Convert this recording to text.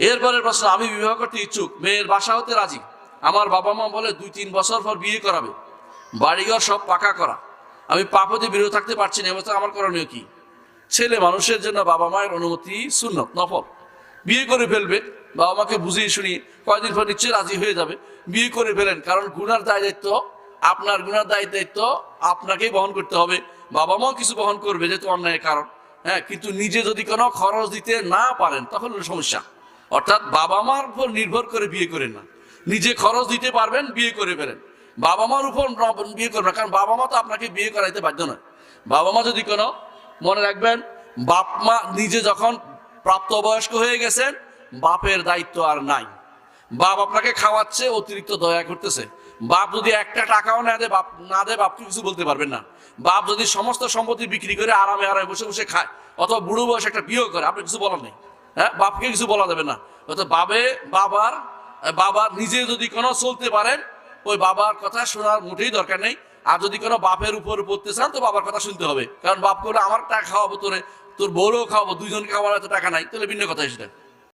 এরপরের প্রশ্ন, আমি বিবাহ করতে ইচ্ছুক, মেয়ের বাসা হতে রাজি? আমার বাবা মা বলে দুই তিন বছর পর বিয়ে করাবে। বাড়িঘর সব পাকা করা। আমি পাপতে বিরত থাকতে পারছি না এবছর আমার করণীয় কি? ছেলে মানুষের জন্য বাবা মায়ের অনুমতি সুন্নত, নফল। বিয়ে করে ফেলবে, বাবা মাকে বুঝিয়ে শুনিয়ে কয়দিন পর নিশ্চয়ই রাজি হয়ে যাবে। বিয়ে করে ফেলেন, কারণ গুনার দায় দায়িত্ব, আপনার গুনার দায় দায়িত্ব আপনাকেই বহন করতে হবে। বাবা মাও কিছু বহন করবে, যেহেতু অন্যায়ের কারণ। হ্যাঁ কিন্তু নিজে যদি কোনো খরচ দিতে না পারেন, তখন সমস্যা। অর্থাৎ বাবা মার উপর নির্ভর করে বিয়ে করেন না। নিজে খরচ দিতে পারবেন, বিয়ে করে ফেলেন। বাবা মার উপর বিয়ে করবেন কারণ বাবা মা তো আপনাকে বিয়ে করাইতে বাধ্য নয়। বাবা মা যদি কোনো, মনে রাখবেন বাপ মা নিজে যখন প্রাপ্তবয়স্ক হয়ে গেছেন, বাপের দায়িত্ব আর নাই। বাপ আপনাকে খাওয়াচ্ছে, অতিরিক্ত দয়া করতেছে। বাপ যদি একটা টাকাও না দেয়, বাপ না দেয়, বাপকে কিছু বলতে পারবেন না। বাপ যদি সমস্ত সম্পত্তি বিক্রি করে আরামে আরামে বসে বসে খায়, অথবা বুড়ো বয়সে একটা বিয়ে করে, আপনি কিছু বলার নেই। হ্যাঁ বাপকে কিছু বলা যাবে না। অর্থাৎ বাবে বাবার বাবার নিজে যদি কোনো চলতে পারেন ওই বাবার কথা শোনার মোটেই দরকার নেই। আর যদি কোনো বাপের উপর পড়তে চান, তো বাবার কথা শুনতে হবে। কারণ বাপ করে আমার টাকা খাওয়াবো তোরে, তোর বউরও খাওয়াবো, দুইজনকে খাওয়ার টাকা নাই। তাহলে ভিন্ন কথা সেটা